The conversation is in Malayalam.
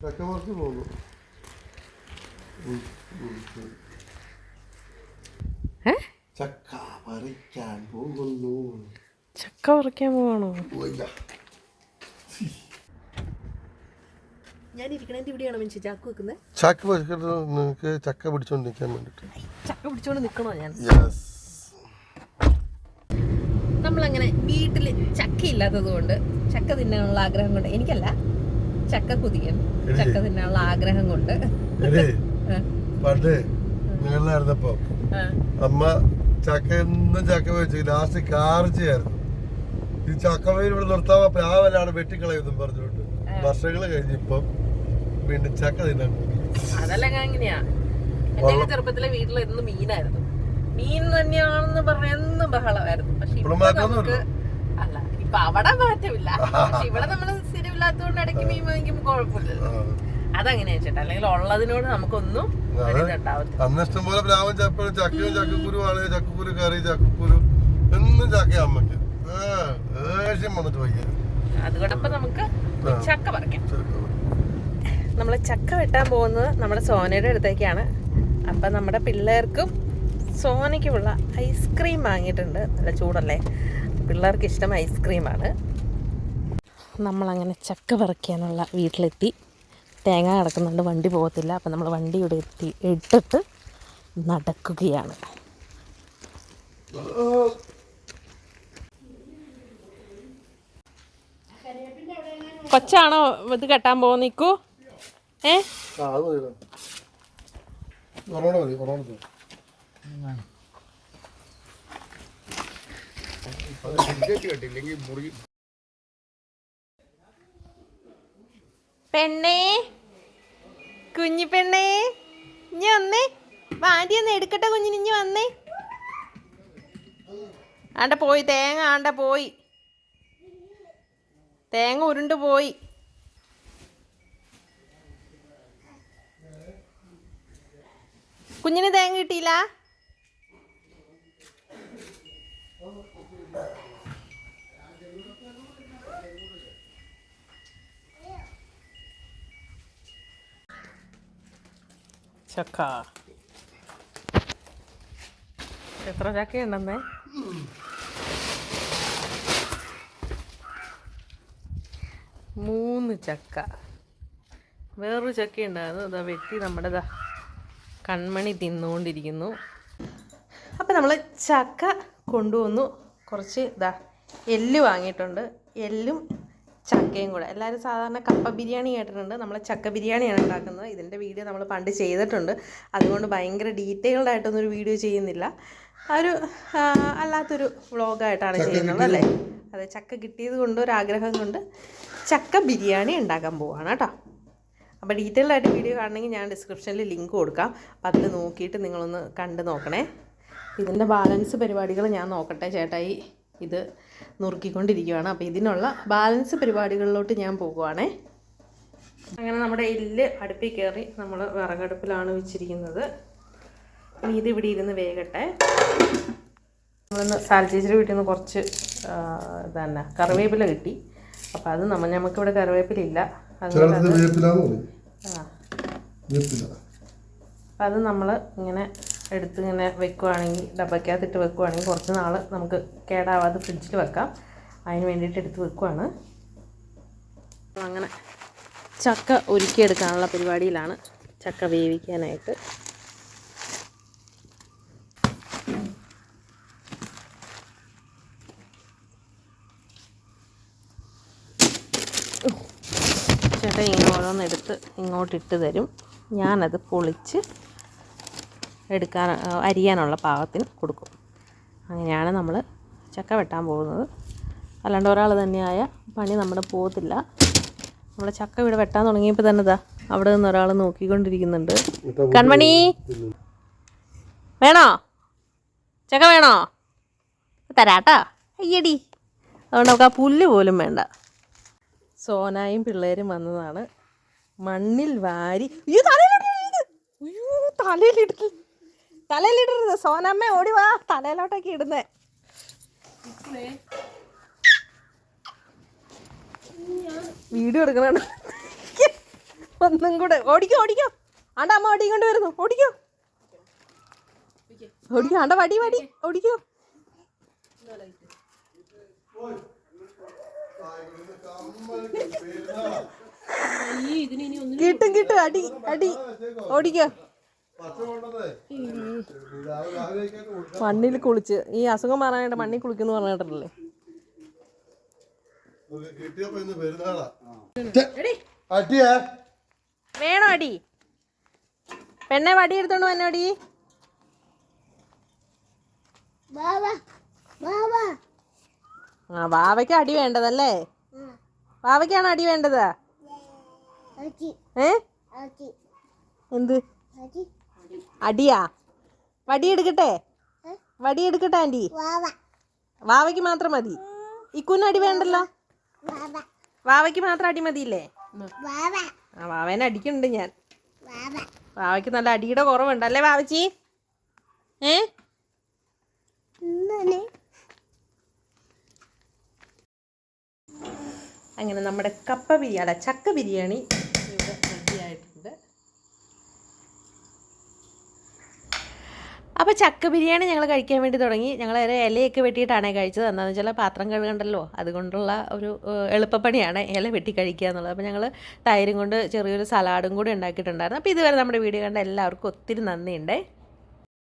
ചക്കമറച്ച് പോകുന്നു ചക്ക പറിക്കാൻ പോകുന്നു ചക്ക പറിക്കാൻ പോകണോ ചക്ക വെക്കുന്നത് ചക്ക ചക്ക പിടിച്ചോണ്ടിരിക്കാൻ വേണ്ടിട്ട്. ചക്ക പിടിച്ചോണ്ട് നിക്കണോ ഞാൻ? യെസ് നമ്മളങ്ങനെ വീട്ടിൽ ചക്ക ഇല്ലാത്തത് കൊണ്ട് ചക്ക തിന്നാനുള്ള ആഗ്രഹം കൊണ്ട് എനിക്കല്ല ചക്ക കുതിക്കാൻ ചക്ക തിന്നാനുള്ള ആഗ്രഹം കൊണ്ട്. പണ്ട് മേളിലായിരുന്നപ്പോ ആ. അമ്മ ചക്ക എന്നും ചക്ക വെച്ചു ലാസ്റ്റ് കാർച്ചയായിരുന്നു ഈ ചക്ക ഇവിടെ നിർത്താൻ പ്രാവലാണ് വെട്ടിക്കളയുന്നും പറഞ്ഞുകൊണ്ട് വർഷങ്ങൾ കഴിഞ്ഞിപ്പം വീണ്ടും ചക്ക തിന്നാൻ. അതല്ലെങ്കിൽ അങ്ങനെയാ എന്റെ ചെറുപ്പത്തിലെ വീട്ടിൽ എന്നും മീനായിരുന്നു. മീൻ തന്നെയാണെന്ന് പറഞ്ഞ എന്നും ബഹളമായിരുന്നു. പക്ഷെ ഇപ്പൊ നമുക്ക് അവിടെ മാറ്റമില്ല. പക്ഷെ ഇവിടെ നമ്മൾ സ്ഥിരമില്ലാത്തതുകൊണ്ട് ഇടയ്ക്ക് മീൻ വാങ്ങിക്കുമ്പോ കുഴപ്പമില്ലല്ലോ. അതങ്ങനെ വെച്ചിട്ട് ചേട്ടാ. അല്ലെങ്കിൽ ഉള്ളതിനോട് നമുക്കൊന്നും അന്ന് ഇഷ്ടംപോലെ പ്ലാവും ചപ്പഴും ചക്കയും ചക്കക്കുരു ആണ് ചക്കക്കുരു കറി ചക്കക്കുരു എന്നും ചക്ക അമ്മയ്ക്ക്. ആ, ദേഷ്യം വന്നിട്ട് വയ്യ. അതുകൊണ്ടപ്പോ നമുക്ക് ചക്ക പറിക്കാം. നമ്മൾ ചക്ക വെട്ടാൻ പോകുന്നത് നമ്മുടെ സോനയുടെ അടുത്തേക്കാണ്. അപ്പം നമ്മുടെ പിള്ളേർക്കും സോനയ്ക്കുമുള്ള ഐസ്ക്രീം വാങ്ങിയിട്ടുണ്ട്. നല്ല ചൂടല്ലേ? പിള്ളേർക്ക് ഇഷ്ടം ഐസ്ക്രീമാണ്. നമ്മളങ്ങനെ ചക്ക പറിക്കാനുള്ള വീട്ടിലെത്തി. തേങ്ങ കിടക്കുന്നുണ്ട് വണ്ടി പോകത്തില്ല. അപ്പം നമ്മൾ വണ്ടി എത്തി ഇട്ടിട്ട് നടക്കുകയാണ്. കൊച്ചാണോ ഇത് കെട്ടാൻ പോകുന്ന നിൽക്കൂ ഏ ആ അത് മതി കൊറോണ മതി കൊറോണ മതി പെണ്ണേ കുഞ്ഞി പെണ്ണേ ഇഞ്ഞി വന്നേ. വാരി ഒന്ന് എടുക്കട്ടെ കുഞ്ഞിന് ഇഞ്ഞി വന്നേ. ആണ്ട പോയി തേങ്ങ ആണ്ട പോയി. തേങ്ങ ഉരുണ്ട് പോയി. കുഞ്ഞിന് തേങ്ങ കിട്ടിയില്ല? ചക്ക. എത്ര ചക്കയുണ്ടെന്നേ മൂന്ന് ചക്ക. വേറൊരു ചക്ക ഉണ്ടായിരുന്നു. ഇതാ വെട്ടി നമ്മുടെ ദാ കൺമണി തിന്നുകൊണ്ടിരിക്കുന്നു. അപ്പം നമ്മൾ ചക്ക കൊണ്ടുവന്നു. കുറച്ച് ഇതാ എല്ല് വാങ്ങിയിട്ടുണ്ട്. എല്ലും ചക്കയും കൂടെ. എല്ലാവരും സാധാരണ കപ്പ ബിരിയാണി കേട്ടിട്ടുണ്ട്. നമ്മൾ ചക്ക ബിരിയാണിയാണ് ഉണ്ടാക്കുന്നത്. ഇതിന്റെ വീഡിയോ നമ്മൾ പണ്ട് ചെയ്തിട്ടുണ്ട്. അതുകൊണ്ട് ഭയങ്കര ഡീറ്റെയിൽഡ് ആയിട്ടൊന്നും ഒരു വീഡിയോ ചെയ്യുന്നില്ല. ആ ഒരു അല്ലാത്തൊരു വ്ളോഗായിട്ടാണ് ചെയ്യുന്നത് അല്ലേ? അതെ ചക്ക കിട്ടിയത് കൊണ്ട് ഒരു ആഗ്രഹം കൊണ്ട് ചക്ക ബിരിയാണി ഉണ്ടാക്കാൻ പോവാണ് കേട്ടോ. അപ്പോൾ ഡീറ്റെയിൽഡ് ആയിട്ട് വീഡിയോ കാണണമെങ്കിൽ ഞാൻ ഡിസ്ക്രിപ്ഷനിൽ ലിങ്ക് കൊടുക്കാം. അപ്പോൾ അതിൽ നോക്കിയിട്ട് നിങ്ങളൊന്ന് കണ്ട് നോക്കണേ. ഇതിന്റെ ബാലൻസ് പരിപാടികൾ ഞാൻ നോക്കട്ടെ ചേട്ടായി ഇത് നുറുക്കിക്കൊണ്ടിരിക്കുകയാണ് അപ്പോൾ ഇതിനുള്ള ബാലൻസ് പരിപാടികളിലോട്ട് ഞാൻ പോകുവാണേ. അങ്ങനെ നമ്മുടെ എല്ല് അടുപ്പിൽ കയറി നമ്മൾ വിറകടുപ്പിലാണ് വെച്ചിരിക്കുന്നത്. ഇനി ഇത് ഇവിടെ ഇരുന്ന് വേകട്ടെ. നമ്മളിന്ന് സാൽച്ചേച്ചിയുടെ വീട്ടിൽ നിന്ന് കുറച്ച് തന്നെ ഇതന്നെ കറിവേപ്പില കിട്ടി. അപ്പോൾ അത് നമ്മൾ നമുക്കിവിടെ കറിവേപ്പിലില്ല. ആ. അപ്പം അത് നമ്മൾ ഇങ്ങനെ എടുത്ത് ഇങ്ങനെ വെക്കുവാണെങ്കിൽ ഡബയ്ക്കകത്തിട്ട് വെക്കുവാണെങ്കിൽ കുറച്ച് നാൾ നമുക്ക് കേടാവാതെ ഫ്രിഡ്ജിൽ വെക്കാം. അതിന് വേണ്ടിയിട്ട് എടുത്ത് വെക്കുവാണ്. അങ്ങനെ ചക്ക ഒരുക്കിയെടുക്കാനുള്ള പരിപാടിയിലാണ് ചക്ക വേവിക്കാനായിട്ട്. ചേട്ടൻ ഇങ്ങനെ ഓരോന്നെടുത്ത് ഇങ്ങോട്ടിട്ട് തരും. ഞാനത് പൊളിച്ച് എടുക്കാൻ അരിയാനുള്ള പാകത്തിന് കൊടുക്കും. അങ്ങനെയാണ് നമ്മൾ ചക്ക വെട്ടാൻ പോകുന്നത്. അല്ലാണ്ട് ഒരാൾ തന്നെയായ പണി നമ്മുടെ പോകത്തില്ല. നമ്മൾ ചക്ക ഇവിടെ വെട്ടാൻ തുടങ്ങിയപ്പോൾ തന്നെ ഇതാ അവിടെ നിന്ന് ഒരാൾ നോക്കിക്കൊണ്ടിരിക്കുന്നുണ്ട്. കൺമണി! വേണോ? ചക്ക വേണോ? തരാട്ടാ. അയ്യടി. അതുകൊണ്ട് നമുക്ക് ആ പുല്ല് പോലും വേണ്ട. സോനായും പിള്ളേരും വന്നതാണ്. മണ്ണിൽ വാരി അയ്യോ തലയിലിടരുത്. അയ്യോ തലയിലിടരുത്. സോനമ്മ ഓടി വാ. തലയിലോട്ടൊക്കെ ഇടുന്നേ. വീഡിയോ എടുക്കണ ഒന്നും കൂടെ. ഓടിക്കോ ഓടിക്കോ. ആണ്ട അമ്മ ഓടിക്കൊണ്ട് കൊണ്ട് വരുന്നു. ഓടിക്കോ. ഓടിക്കോ ആണ്ട വടി വടി. ഓടിക്കോ. കിട്ടും കിട്ടും. അടി അടി. ഓടിക്കോ. മണ്ണിൽ കുളിച്ച്. ഈ അസുഖം മാറാനായിട്ട് മണ്ണിൽ കുളിക്കുന്നു പറഞ്ഞിട്ടല്ലേ? വേണോ അടി? പെണ്ണെ വടി എടുത്തോണ്ട് വന്നോടി ആ വാവയ്ക്ക് അടി വേണ്ടതല്ലേ? വാവയ്ക്കാണ് അടി വേണ്ടത്? ഏ? എന്ത്? അടിയാ? വടി എടുക്കട്ടെ വടി എടുക്കട്ടെ ആന്റി വാവയ്ക്ക് മാത്രം മതി. ഇക്കുന്ന അടി വേണ്ടല്ലോ? വാവയ്ക്ക് മാത്രം അടി മതിയില്ലേ? ആ വാവേനെ അടിക്കുന്നുണ്ട് ഞാൻ. വാവയ്ക്ക് നല്ല അടിയുടെ കുറവുണ്ട് അല്ലേ വാവച്ചി? ഏ? അങ്ങനെ നമ്മുടെ കപ്പ ബിരിയാണി ചക്ക ബിരിയാണി അപ്പോൾ ചക്ക ബിരിയാണി ഞങ്ങൾ കഴിക്കാൻ വേണ്ടി തുടങ്ങി. ഞങ്ങൾ ഒരു ഇലയൊക്കെ വെട്ടിയിട്ടാണ് കഴിച്ചത്. എന്താണെന്ന് വെച്ചാൽ പാത്രം കഴുകണ്ടല്ലോ. അതുകൊണ്ടുള്ള ഒരു എളുപ്പപ്പണിയാണ് ഇല വെട്ടി കഴിക്കുക എന്നുള്ളത്. അപ്പോൾ ഞങ്ങൾ തൈരും കൊണ്ട് ചെറിയൊരു സലാഡും കൂടി ഉണ്ടാക്കിയിട്ടുണ്ടായിരുന്നു. അപ്പോൾ ഇതുവരെ നമ്മുടെ വീഡിയോ കണ്ട എല്ലാവർക്കും ഒത്തിരി നന്ദിയുണ്ട്.